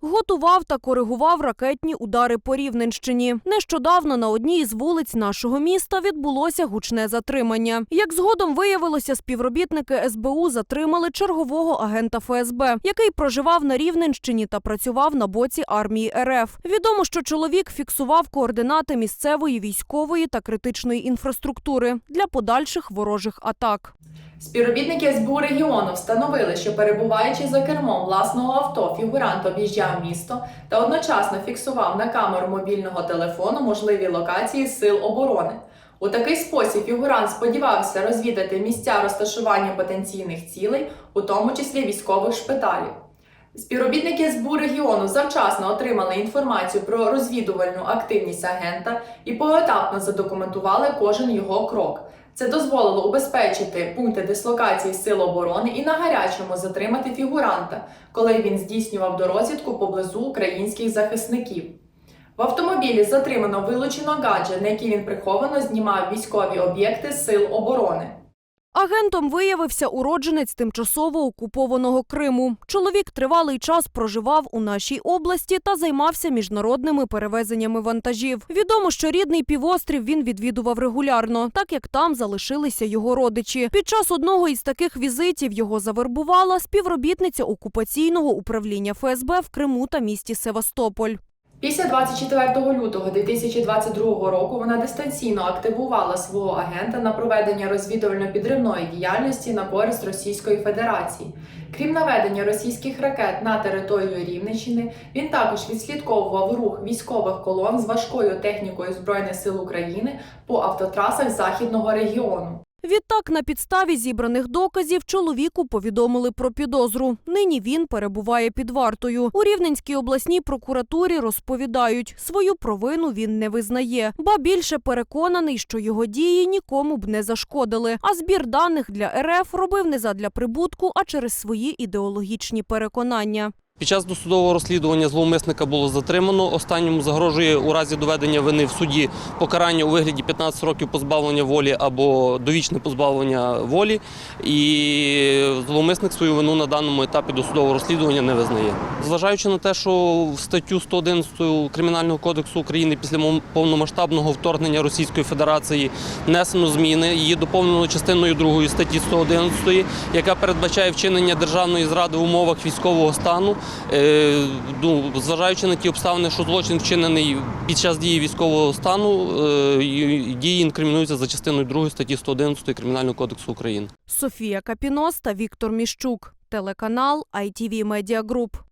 Готував та коригував ракетні удари по Рівненщині. Нещодавно на одній із вулиць нашого міста відбулося гучне затримання. Як згодом виявилося, співробітники СБУ затримали чергового агента ФСБ, який проживав на Рівненщині та працював на боці армії РФ. Відомо, що чоловік фіксував координати місцевої військової та критичної інфраструктури для подальших ворожих атак. Співробітники СБУ регіону встановили, що перебуваючи за кермом власного авто, фігурант об'їжджав місто та одночасно фіксував на камеру мобільного телефону можливі локації сил оборони. У такий спосіб фігурант сподівався розвідати місця розташування потенційних цілей, у тому числі військових шпиталів. Співробітники СБУ регіону завчасно отримали інформацію про розвідувальну активність агента і поетапно задокументували кожен його крок. Це дозволило убезпечити пункти дислокації сил оборони і на гарячому затримати фігуранта, коли він здійснював дорозвідку поблизу українських захисників. В автомобілі затримано вилучено гаджет, на який він приховано знімав військові об'єкти сил оборони. Агентом виявився уродженець тимчасово окупованого Криму. Чоловік тривалий час проживав у нашій області та займався міжнародними перевезеннями вантажів. Відомо, що рідний півострів він відвідував регулярно, так як там залишилися його родичі. Під час одного із таких візитів його завербувала співробітниця окупаційного управління ФСБ в Криму та місті Севастополь. Після 24 лютого 2022 року вона дистанційно активувала свого агента на проведення розвідувально-підривної діяльності на користь Російської Федерації. Крім наведення російських ракет на територію Рівненщини, він також відслідковував рух військових колон з важкою технікою Збройних сил України по автотрасах західного регіону. Відтак, на підставі зібраних доказів чоловіку повідомили про підозру. Нині він перебуває під вартою. У Рівненській обласній прокуратурі розповідають, свою провину він не визнає, ба більше переконаний, що його дії нікому б не зашкодили. А збір даних для РФ робив не задля прибутку, а через свої ідеологічні переконання. Під час досудового розслідування зловмисника було затримано. Останньому загрожує у разі доведення вини в суді покарання у вигляді 15 років позбавлення волі або довічне позбавлення волі. І зловмисник свою вину на даному етапі досудового розслідування не визнає. Зважаючи на те, що в статтю 111 Кримінального кодексу України після повномасштабного вторгнення Російської Федерації внесено зміни. Її доповнено частиною 2 статті 111, яка передбачає вчинення державної зради в умовах військового стану. Е, ну, зважаючи на ті обставини, що злочин вчинений під час дії військового стану, е, дії інкримінуються за частиною 2 статті 111 Кримінального кодексу України. Софія Капінос та Віктор Міщук. Телеканал ITV Media Group.